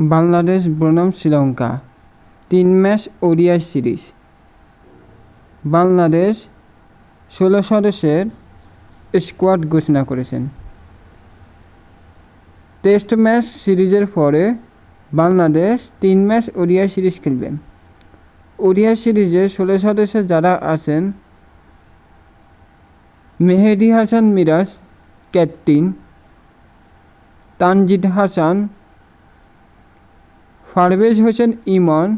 বাংলাদেশ, বনাম, শ্রীলঙ্কা। তিন match ODI series. Bangladesh ষোলো সদস্যের স্কোয়াড ঘোষণা করেছেন। টেস্ট ম্যাচ সিরিজের পরে বাংলাদেশ তিন ম্যাচ ওডিআই সিরিজ খেলবেন ওডিআই সিরিজে ষোলো সদস্য যারা আছেন, মেহেদি হাসান মিরাজ, ক্যাপ্টেন, তানজিদ হাসান পারভেজ হোসেন ইমন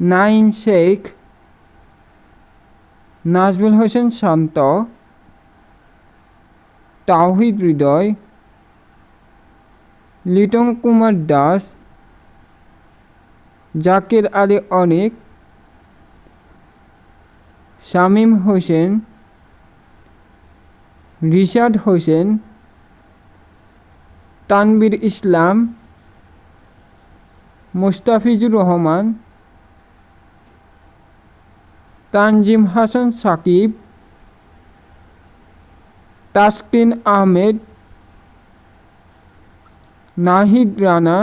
নাইম শেখ নাজমুল হোসেন শান্ত, তাওহিদ হৃদয়, লিটন কুমার দাস, জাকির আলী অনেক, শামীম হোসেন, রিশাদ হোসেন তানবীর ইসলাম মুস্তাফিজুর রহমান, তানজিম হাসান সাকিব, তাসকিন আহমেদ, নাহিদ রানা,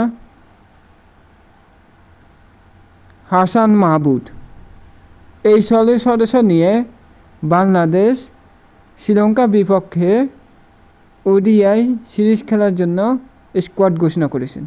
হাসান মাহবুদ। এই ষোলো সদস্য নিয়ে বাংলাদেশ শ্রীলঙ্কা বিপক্ষে ওডিআই সিরিজ খেলার জন্য স্কোয়াড ঘোষণা করেছেন।